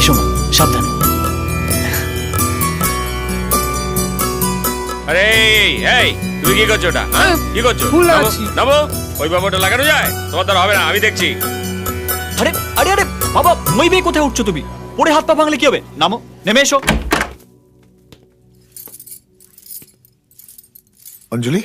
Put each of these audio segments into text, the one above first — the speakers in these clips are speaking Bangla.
এসো মা সাবধানে। আরে এই, তুমি কি করছ ওটা? হ্যাঁ? কি করছ? ফুল নামো, ওই বাবাটা লাগানো যায়? তোমার দ্বারা হবে না আমি দেখছি। আরে আরে আরে বাবা মই বে কোথায় উঠছো তুমি? পড়ে হাত পা ভাঙলে কি হবে? নামো নেমে এসো। অঞ্জলি?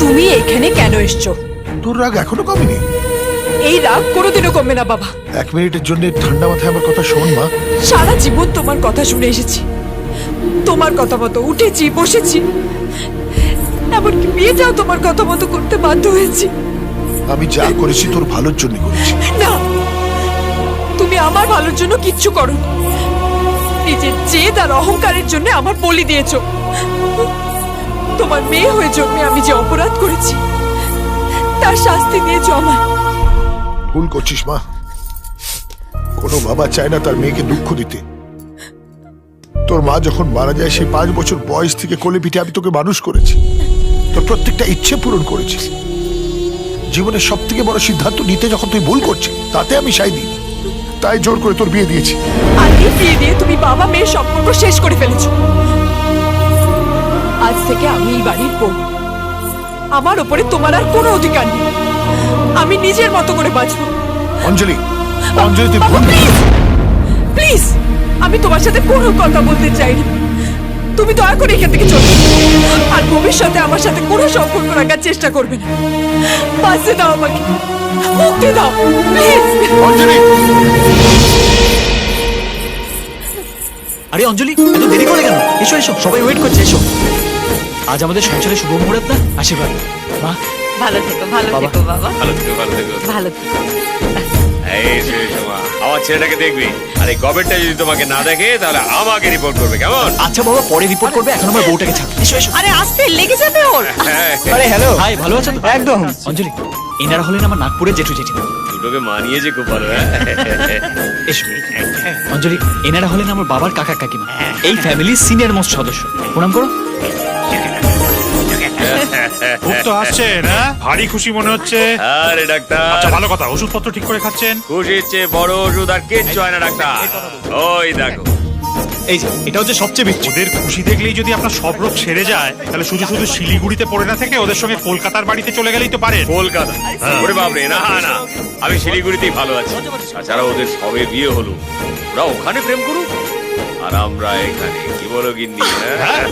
তুমি এখানে কেন এসছো? তোর রাগ এখনও কমেনি? এই রাগ কোনোদিনও কমবে না বাবা। এক মিনিটের জন্য ঠান্ডা মাথায় আমার কথা শোন মা। সারা জীবন তোমার কথা শুনে এসেছি। তোমার কথা মতো উঠেছি বসেছি। এমনকি বিয়েটাও তোমার কথা মতো করতে বাধ্য হয়েছি। আমি যা করেছি তোর ভালোর জন্য করেছি। না তুমি আমার ভালোর জন্য কিচ্ছু করো নিজের জেদ আর অহংকারের জন্য আমার বলি দিয়েছ। তোমার মেয়ে হয়ে জন্মে আমি যে অপরাধ করেছি তার শাস্তি দিয়েছ আমার ভুল করছিস, মা। কোনো বাবা চায় না তার মেয়েকে দুঃখ দিতে। তোর মা যখন মারা যায়, সেই পাঁচ বছর বয়স থেকে কোলে পিঠে আমি তোকে মানুষ করেছি। তোর প্রত্যেকটা ইচ্ছে পূরণ করেছি। জীবনের সব থেকে বড় সিদ্ধান্ত নিতে যখন তুই ভুল করছিস, তাতে আমি সাই দিই। তাই জোর করে তোর বিয়ে দিয়েছি। এই বিয়ে দিয়ে তুমি বাবা মেয়ের সম্পর্ক শেষ করে ফেলেছো। আজ থেকে আমি এই বাড়ির বউ। আমার ওপরে তোমার আর কোনো অধিকার নেই। আমি নিজের মতো করে বাঁচবো। অঞ্জলি অঞ্জলি তুই প্লিজ প্লিজ আমি তোমার সাথে কোনো কথা বলতে চাই না তুমি দয়া করে এখান থেকে চলে আর ভবিষ্যতে আমার সাথে কোনো সম্পর্ক রাখার চেষ্টা করবে না। বাঁচতে দাও আমাকে। মুক্তি দাও প্লিজ অঞ্জলি! আরে অঞ্জলি এত দেরি করে কেন? এসো এসো সবাই ওয়েট করছে এসো। আজ আমাদের সংসারে শুভ মুহূর্ত না আশীর্বাদ। মা ভালো থেকো ভালো। থেকো বাবা। ভালো থেকো ভালো থেকো। ভালো থেকো। এই এসো, এসো, আমার ছেলেটাকে দেখবি? আর এই গভর্নমেন্টটা যদি তোমাকে না দেখে তাহলে আমাকে রিপোর্ট করবে কেমন? আচ্ছা বাবা পরে রিপোর্ট করবে এখন আমার বউটাকে ছাড়। এসো এসো। আরে আসতে লেগে যাবে ওর। আরে হ্যালো হাই ভালো আছো একদম। অঞ্জলি এনারা হলেন আমার নাগপুরের জেঠু জেঠিমা। দুটোকে মানিয়েছে খুব ভালো হ্যাঁ? এসো। অঞ্জলি এনারা হলেন আমার বাবার কাকা কাকিমা। এই ফ্যামিলির সিনিয়র মোস্ট সদস্য। প্রণাম করো। তো আসছেন হ্যাঁ? ভারী খুশি মনে হচ্ছে। আরে ডাক্তার। আচ্ছা ভালো কথা ওষুধপত্র ঠিক করে খাচ্ছেন? খুশির চেয়ে বড় ওষুধ আর কিচ্ছু হয় না ডাক্তার। ওই দেখো। এই যে এটা হচ্ছে সবচেয়ে বেশি। ওদের খুশি দেখলেই যদি আপনার সব রোগ সেরে যায় তাহলে শুধু শুধু শিলিগুড়িতে পড়ে না থেকে ওদের সঙ্গে কলকাতার বাড়িতে চলে গেলেই তো পারে কলকাতা? ওরে বাপরে না না। আমি শিলিগুড়িতেই ভালো আছি। তাছাড়া ওদের সবে বিয়ে হলো। ওরা ওখানে প্রেম করুক। আর আমরা এখানে কি বলো গিন্নি হ্যাঁ?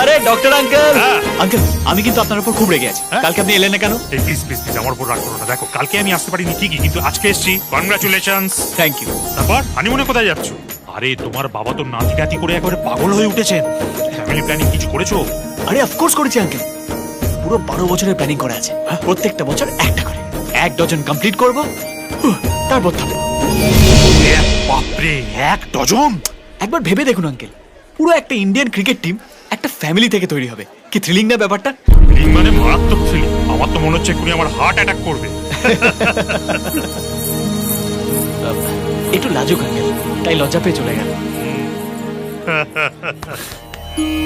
আরে ডক্টর আঙ্কেল! হ্যাঁ। আঙ্কেল আমি কিন্তু আপনার উপর খুব রেগে আছি। হ্যাঁ? কালকে আপনি এলেন না কেন? এই প্লিজ প্লিজ প্লিজ আমার উপর রাগ করো না। দেখো কালকে আমি আসতে পারিনি ঠিকই কিন্তু আজকে এসেছি। কনগ্রাচুলেশনস থ্যাংক ইউ তারপর হানিমুনে কোথায় যাচ্ছ? আরে তোমার বাবা তো নাতি নাতি করে একেবারে পাগল হয়ে উঠেছেন। ফ্যামিলি প্ল্যানিং কিছু করেছ? আরে অফকোর্স করেছি আঙ্কেল পুরো বারো বছরের প্ল্যানিং করা আছে। প্রত্যেকটা বছর একটা করে। এক ডজন কমপ্লিট করব। তারপর থাকব বাপরে এক ডজন? একবার ভেবে দেখুন আঙ্কেল। পুরো একটা ইন্ডিয়ান ক্রিকেট টিম একটা ফ্যামিলি থেকে তৈরি হবে। কি থ্রিলিং না ব্যাপারটা? এই মানে মারাত্মক ছিল আমার তো মনে হচ্ছে এক্ষুনি আমার হার্ট অ্যাটাক করবে। একটু লাজুক আঙ্কেল। তাই লজ্জা পেয়ে চলে গেল।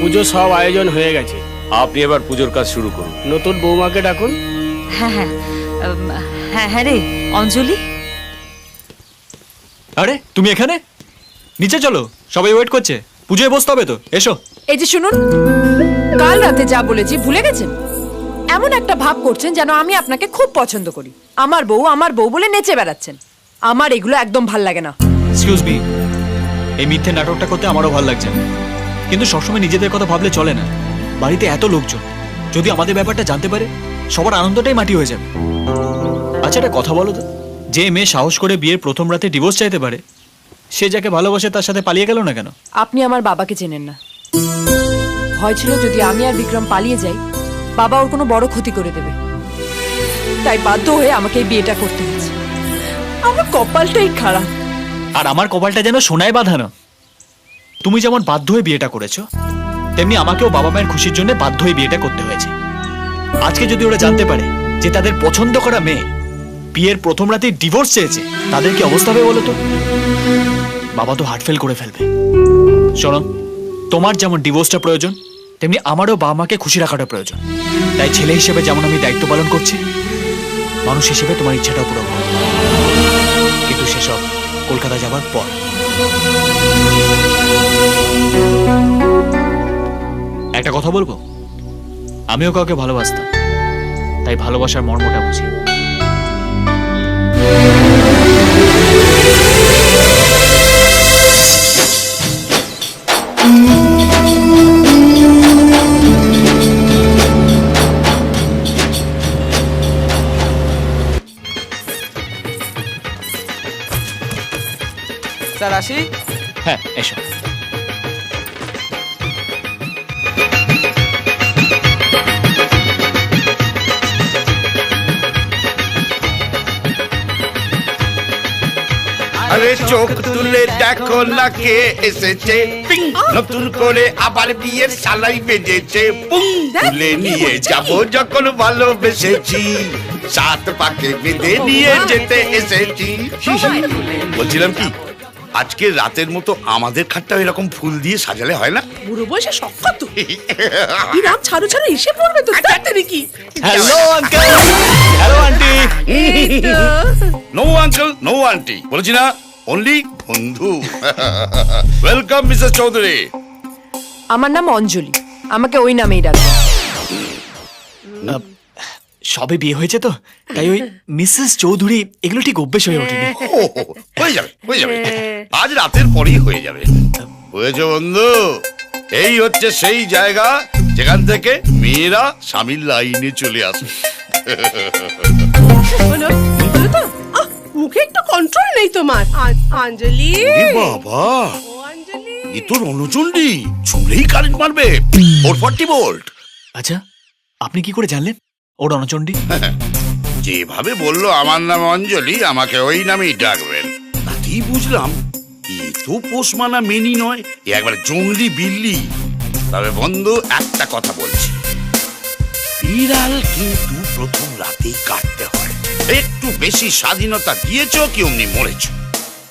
পুজো সব আয়োজন হয়ে গেছে। আপনি এবার পুজোর কাজ শুরু করুন। নতুন বৌমাকে ডাকুন। হ্যাঁ হ্যাঁ। হ্যাঁ হ্যাঁ রে অঞ্জলি? আরে তুমি এখানে? নিচে চলো সবাই ওয়েট করছে। পুজোয় বসতে হবে তো এসো। এই যে শুনুন কাল রাতে যা বলেছি ভুলে গেছেন? এমন একটা ভাব করছেন যেন আমি আপনাকে খুব পছন্দ করি। আমার বউ আমার বউ বলে নেচে বেড়াচ্ছেন। আমার এগুলো একদম ভালো লাগে না। এক্সকিউজ মি এই মিথ্যে নাটকটা করতে আমারও ভালো লাগছে না। কিন্তু সবসময় নিজেদের কথা ভাবলে চলে না। বাড়িতে এত লোকজন যদি আমাদের ব্যাপারটা জানতে পারে সবার আনন্দটাই মাটি হয়ে যাবে। আচ্ছা একটা কথা বলো তো। যে মেয়ে সাহস করে বিয়ের প্রথম রাতে ডিভোর্স চাইতে পারে সে যাকে ভালোবাসে তার সাথে পালিয়ে গেল না কেন? আপনি আমার বাবাকে চেনেন না। ভয় ছিল যদি আমি আর বিক্রম পালিয়ে যাই বাবা ওর কোনো বড় ক্ষতি করে দেবে। তাই বাধ্য হয়ে আমাকে এই বিয়েটা করতে হয়েছে। আমার কপালটাই খারাপ। আর আমার কপালটা যেন সোনায় বাঁধানো তুমি যেমন বাধ্য হয়ে বিয়েটা করেছ তেমনি আমাকেও বাবা মায়ের খুশির জন্য বাধ্য হয়ে বিয়েটা করতে হয়েছে। আজকে যদি ওরা জানতে পারে যে তাদের পছন্দ করা মেয়ে বিয়ের প্রথম রাতে ডিভোর্স চেয়েছে। তাদের কি অবস্থা হবে বলো তো? বাবা তো হার্ট ফেল করে ফেলবে। শোনো তোমার যেমন ডিভোর্সটা প্রয়োজন, তেমনি আমারও বাবা মাকে খুশি রাখাটা প্রয়োজন। তাই ছেলে হিসেবে যেমন আমি দায়িত্ব পালন করছি, মানুষ হিসেবে তোমার ইচ্ছাটাও পূরণ। কিন্তু যাবার পর। একটা কথা বলব? আমিও কাউকে ভালোবাসতাম, তাই ভালোবাসার মর্মটা বুঝি। আসি? হ্যাঁ এসো। আরে চোখ তুলে দেখো না কে এসেছে। পিং। নতুন করে আবার বিয়ের সালাই বেজেছে পুং। তুলে নিয়ে যাব যখন ভালোবেসেছি। সাত পাকে বেঁধে নিয়ে যেতে এসেছি। বলছিলাম কি? আজকে রাতের মতো আমাদের খাটটা এরকম ফুল দিয়ে সাজালে হয় না? বুড়ো বয়সে সক্ষত ইরাম ছাড়ো ছাড়ো এসে পড়বে তো তাড়াতাড়ি কি hello uncle hello aunty no uncle no aunty বলেছি না অনলি বন্ধু। ওয়েলকাম মিসেস চৌধুরী আমার নাম অঞ্জলি। আমাকে ওই নামেই ডাকবে। সবে বিয়ে হয়েছে তো তাই ওই মিসেস চৌধুরী এগুলো ঠিক অভ্যেস হয়ে ওঠেনি। ও, হয়ে যাবে হয়ে যাবে। আজ রাতের পরেই হয়ে যাবে। হয়েছে বন্ধু এই হচ্ছে সেই জায়গা যেখান থেকে মেয়েরা স্বামীর লাইনে চলে আসে। তো আহ, মুখে একটু কন্ট্রোল নেই তোমার। আ- অঞ্জলি এ বাবা ও অঞ্জলি এ তো রণচণ্ডী চুলেই কারেন্ট মারবে। ফোর ফর্টি ভোল্ট আচ্ছা আপনি কি করে জানলেন? ও রণচণ্ডী যেভাবে বলল আমার নাম অঞ্জলি আমাকে ওই নামেই ডাকবেন। তাতেই বুঝলাম? এ তো পোষ মানা মেনি নয় এ একবার জঙ্গলি বিল্লি। তবে বন্ধু একটা কথা বলছি। বিড়াল কিন্তু প্রথম রাতেই কাটতে হয়। একটু বেশি স্বাধীনতা দিয়েছ কি অমনি মরেছ?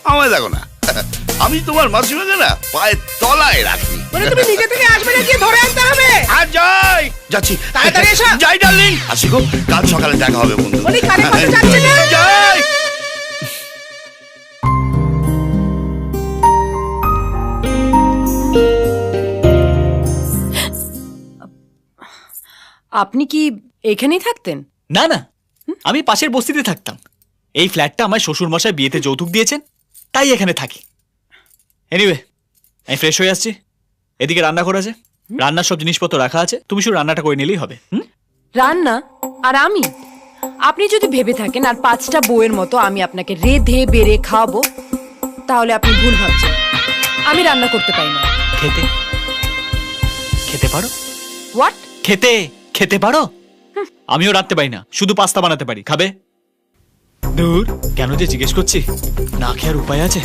আমায় দেখো না। আমি তোমার মাসিমাকে না পায়ের তলায় রাখি বলে তুমি নিজে থেকে আসবে না গিয়ে ধরে আনতে হবে। আর যাই যাচ্ছি। তাড়াতাড়ি এসো। যাই ডার্লিং! আসি গো কাল সকালে দেখা হবে বন্ধু। বলি, কানে কথা যাচ্ছে না? যাই আপনি কি এখানেই থাকতেন? না না। আমি পাশের বস্তিতে থাকতাম। এই ফ্ল্যাটটা আমার শ্বশুর মশাই বিয়েতে যৌতুক দিয়েছেন তাই এখানে থাকি। এনিওয়ে আমি ফ্রেশ হয়ে আসছি। এদিকে রান্না করা আছে। রান্নার সব জিনিসপত্র রাখা আছে। তুমি শুধু রান্নাটা করে নিলেই হবে হুম? রান্না? আর আমি? আপনি যদি ভেবে থাকেন আর পাঁচটা বউয়ের মতো আমি আপনাকে রেধে বেড়ে খাওয়াবো তাহলে আপনি ভুল ভাবছেন। আমি রান্না করতে পারি না। খেতে? খেতে পারো? হোয়াট খেতে? খেতে পারো? আমিও রাখতে পারি না শুধু পাস্তা বানাতে পারি। খাবে? দূর কেন যে জিজ্ঞেস করছি? না খেয়ার উপায় আছে?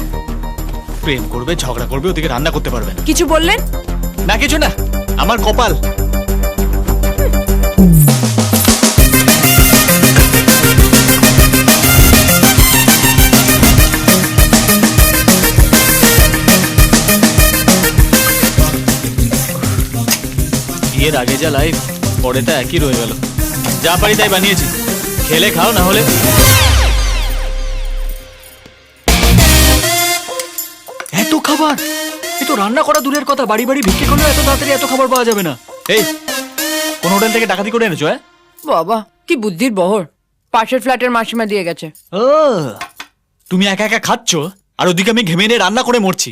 প্রেম করবে ঝগড়া করবে ওদিকে রান্না করতে পারবে না। কিছু বললেন? না কিছু না আমার কপাল। বিয়ের আগে যা লাইফ পরে তা একই রয়ে গেল। যা পারি তাই বানিয়েছি। খেলে খাও না হলে খাবার এ তো রান্না করা দূরের কথা বাড়ি বাড়ি ভিক্ষে করলেও এত তাড়াতাড়ি এত খাবার পাওয়া যাবে না। এই কোন হোটেল থেকে ডাকাতি করে এনেছো হ্যাঁ? বাবা কি বুদ্ধির বহর। পাশের ফ্ল্যাটের মাসিমা দিয়ে গেছে। ও তুমি একা একা খাচ্ছ আর ওদিকে আমি ঘেমে নিয়ে রান্না করে মরছি।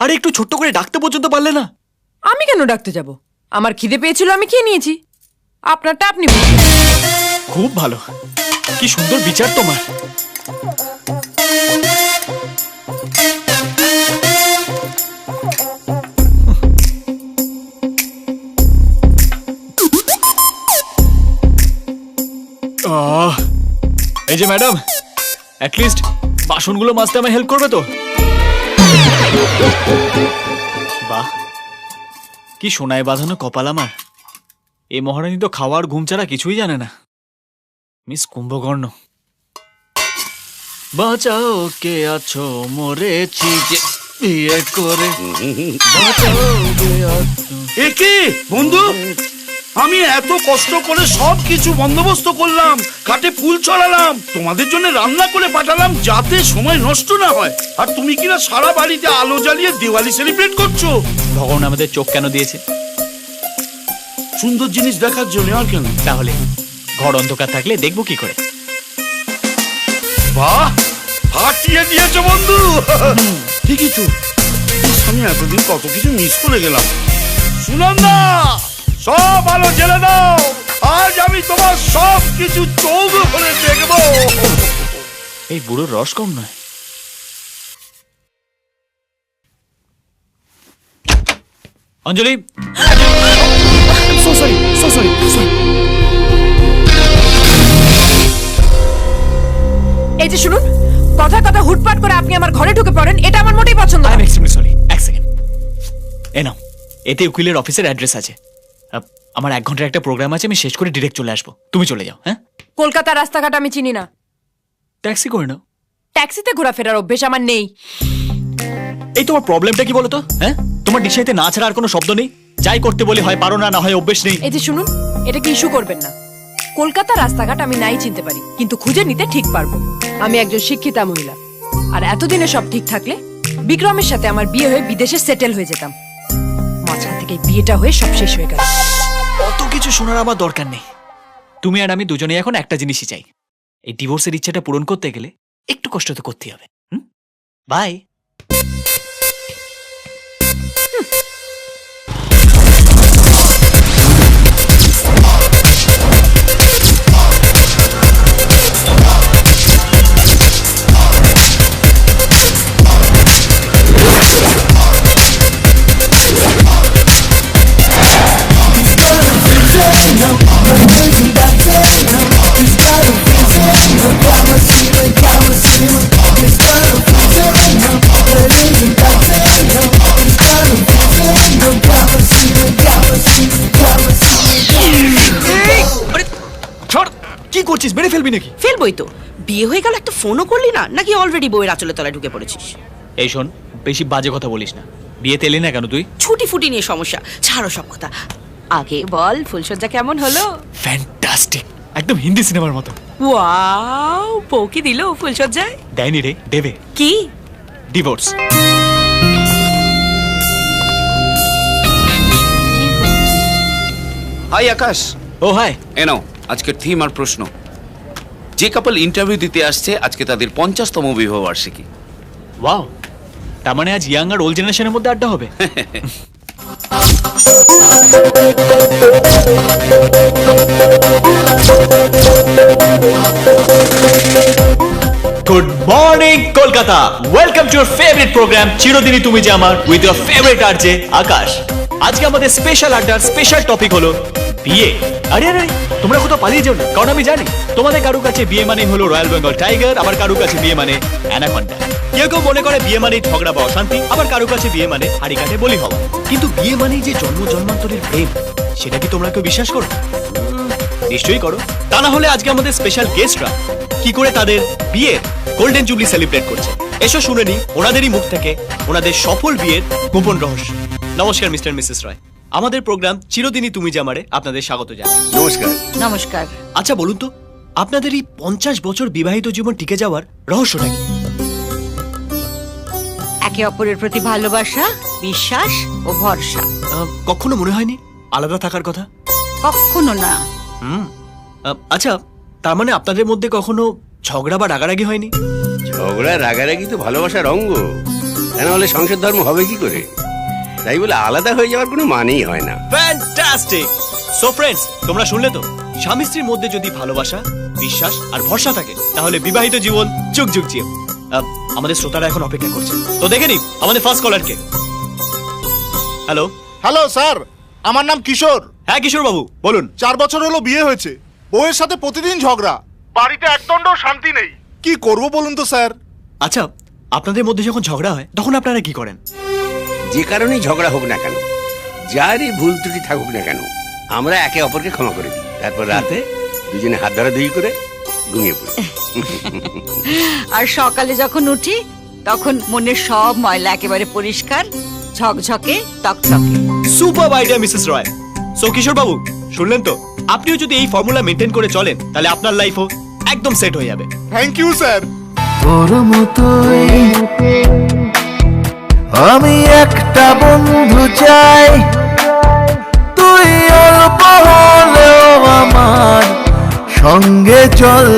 আরে একটু ছোট্ট করে ডাকতে পর্যন্ত পারলে না? আমি কেন ডাকতে যাব? আমার খিদে পেয়েছিল আমি খেয়ে নিয়েছি। আপনারটা আপনি বুঝুন খুব ভালো। কি সুন্দর বিচার তোমার। এই যে ম্যাডাম অ্যাটলিস্ট বাসনগুলো মাজতে আমায় হেল্প করবে তো। বাহ কি সোনায় বাঁধানো কপাল আমার। এই মহারানী তো খাওয়ার ঘুম ছাড়া কিছুই জানে না। মিস কুম্ভকর্ণ। বাঁচাও কে আছো মরেছি যে বিয়ে করে। বাঁচাও কে আছো। এ কি বন্ধু? আমি এত কষ্ট করে সব কিছু বন্দোবস্ত করলাম কাটে ফুল চড়ালাম তোমাদের জন্য রান্না করে পাঠালাম যাতে সময় নষ্ট না হয়। আর তুমি কিনা সারা বাড়িতে আলো জ্বালিয়ে দিওয়ালি সেলিব্রেট করছ? ভগবান আমাদের চোখ কেন দিয়েছে? সুন্দর জিনিস দেখার জন্য আর কেন? তাহলে ঘর অন্ধকার থাকলে দেখব কি করে? বাহ ফাটিয়ে দিয়েছ বন্ধু। ঠিকই তো। আমি এতদিন কত কিছু মিস করে গেলাম। সুনন্দা! সব আলো জেলে দাও। আজ আমি তোমার সব কিছু চৌগ করে দেখব। এই বুড়োর রস কম নয়। Anjali so sorry so sorry sorry এই যে শুনুন কথা কথা হুটপাট করে আপনি আমার ঘরে ঢুকে পড়েন এটা আমার মোটেই পছন্দ আই এম এক্সট্রিমলি সরি এক সেকেন্ড এ নাও এতে উকিলের অফিসের অ্যাড্রেস আছে। আমার এক ঘণ্টার একটা প্রোগ্রাম আছে আমি শেষ করে ডিরেক্ট চলে আসব। তুমি চলে যাও হ্যাঁ? কলকাতার রাস্তাঘাট আমি চিনি না। ট্যাক্সি করে নাও। ট্যাক্সিতে ঘোরাফেরার অভ্যেস আমার নেই। এই তোমার প্রবলেমটা কি বলো তো হ্যাঁ? তোমার ডিসাইতে না ছাড়া আর কোনো শব্দ নেই? যাই করতে বলে হয় পারো না না হয় অভ্যেস নেই। এই যে শুনুন এটা কি ইস্যু করবেন না? কলকাতার রাস্তাঘাট আমি নাই চিনতে পারি কিন্তু খুঁজে নিতে ঠিক পারব। আমি একজন শিক্ষিতা মহিলা। আর এতদিনে সব ঠিক থাকলে বিক্রমের সাথে আমার বিয়ে হয়ে বিদেশে সেটেল হয়ে যেতাম। মাঝখান থেকে বিয়েটা হয়ে সব শেষ হয়ে গেল। কিছু শোনার আমার দরকার নেই। তুমি আর আমি দুজনে এখন একটা জিনিসই চাই। এই ডিভোর্সের ইচ্ছাটা পূরণ করতে গেলে একটু কষ্ট তো করতেই হবে বাই নাকি? ফেলবই তো। বিয়ে হয়ে গেল একটা ফোনও করলি না? নাকি অলরেডি বইয়ের আচলে তলায় ঢুকে পড়েছিস? এই শোন বেশি বাজে কথা বলিস না। বিয়েতে এলি না কেন তুই? ছুটি ফুটি নিয়ে সমস্যা ছাড়ো সব কথা। আগে বল ফুলসজ্জা কেমন হলো? ফ্যান্টাস্টিক একদম হিন্দি সিনেমার মতো। ওয়াও পৌকি দিল ফুলসজ্জায় দেয়নি রে দেবে। কি? ডিভোর্স হাই আকাশ ও হাই এ নাও আজকের থিম আর প্রশ্ন। যে কাপল ইন্টারভিউ দিতে আসছে, আজকে তাদের পঞ্চাশতম বিবাহ বার্ষিকী ওয়াও তার মানে আজ ইয়াং আর ওল্ড জেনারেশনের মধ্যে আড্ডা হবে? Good morning Kolkata welcome to favourite programme চিরদিনই তুমি যে আমার with your favourite RJ Akash আজকে আমাদের স্পেশাল আড্ডার স্পেশাল টপিক হলো বিয়ে। আরে আরে, তোমরা কোথাও পালিয়ে না, কারণ আমি জানি, তোমাদের কাছে বিয়ে মানে হলো রয়্যাল বেঙ্গল টাইগার আবার কাছে বিয়ে মানে অ্যানাকন্ডা কেউ কেউ মনে করে বিয়ে মানে ঝগড়া বা অশান্তি, আবার কাছে বিয়ে মানে হাড়ি কাটে বলি হওয়া। কিন্তু বিয়ে মানেই যে জন্ম জন্মান্তরের প্রেম, সেটা কি তোমরা কেউ বিশ্বাস করো? নিশ্চয়ই করো। তা না হলে আজকে আমাদের স্পেশাল গেস্টরা কি করে তাদের বিয়ের গোল্ডেন জুবলি সেলিব্রেট করছে? এসো শুনে নি ওনাদেরই মুখ থেকে ওনাদের সফল বিয়ের গোপন রহস্য। নমস্কার মিস্টার মিসেস রয়। আমাদের প্রোগ্রাম চিরদিনই তুমি জামারে আপনাদের স্বাগত জানাই। নমস্কার। নমস্কার। আচ্ছা বলুন তো আপনাদের এই পঞ্চাশ বছর বিবাহিত জীবন টিকে যাওয়ার রহস্যটা কি? একে অপরের প্রতি ভালোবাসা বিশ্বাস ও ভরসা। আহ, কখনো মনে হয়নি আলাদা থাকার কথা? কখনো না। হুম। আহ, আচ্ছা তার মানে আপনাদের মধ্যে কখনো ঝগড়া বা রাগারাগি হয়নি? ঝগড়া রাগারাগি তো ভালোবাসার অঙ্গ। তা হলে সংসার ধর্ম হবে কি করে? তাই বলে আলাদা হয়ে যাওয়ার কোনো মানেই হয় না। ফ্যান্টাস্টিক সো ফ্রেন্ডস তোমরা শুনলে তো? স্বামী স্ত্রীর মধ্যে যদি ভালোবাসা বিশ্বাস আর ভরসা থাকে তাহলে বিবাহিত জীবন যুগ যুগ জিও আমাদের শ্রোতারা এখন অপেক্ষা করছে। তো দেখে নি আমাদের ফার্স্ট কলারকে হ্যালো হ্যালো স্যার আমার নাম কিশোর। হ্যাঁ কিশোর বাবু বলুন। চার বছর হলো বিয়ে হয়েছে। বউয়ের সাথে প্রতিদিন ঝগড়া। বাড়িতে একদণ্ড শান্তি নেই। কি করব বলুন তো স্যার? আচ্ছা আপনাদের মধ্যে যখন ঝগড়া হয় তখন আপনারা কি করেন? যে কারণেই ঝগড়া হোক না কেন যারই ভুল ত্রুটি থাকুক না কেন আমরা একে অপরকে ক্ষমা করে দিই। তারপর রাতে দুজনে হাত ধুই করে ঘুমিয়ে পড়ি। আর সকালে যখন উঠি তখন মনের সব ময়লা একেবারে পরিষ্কার ঝকঝকে টকটকে super idea Mrs Roy so Kishore বাবু শুনলেন তো? আপনিও যদি এই ফর্মুলা মেনটেন করে চলেন তাহলে আপনার লাইফও একদম সেট হয়ে যাবে। থ্যাংক ইউ স্যার তোর মতোই আমি একটা বন্ধু চাই। তুই অল্প হলেও আমার সঙ্গে চল।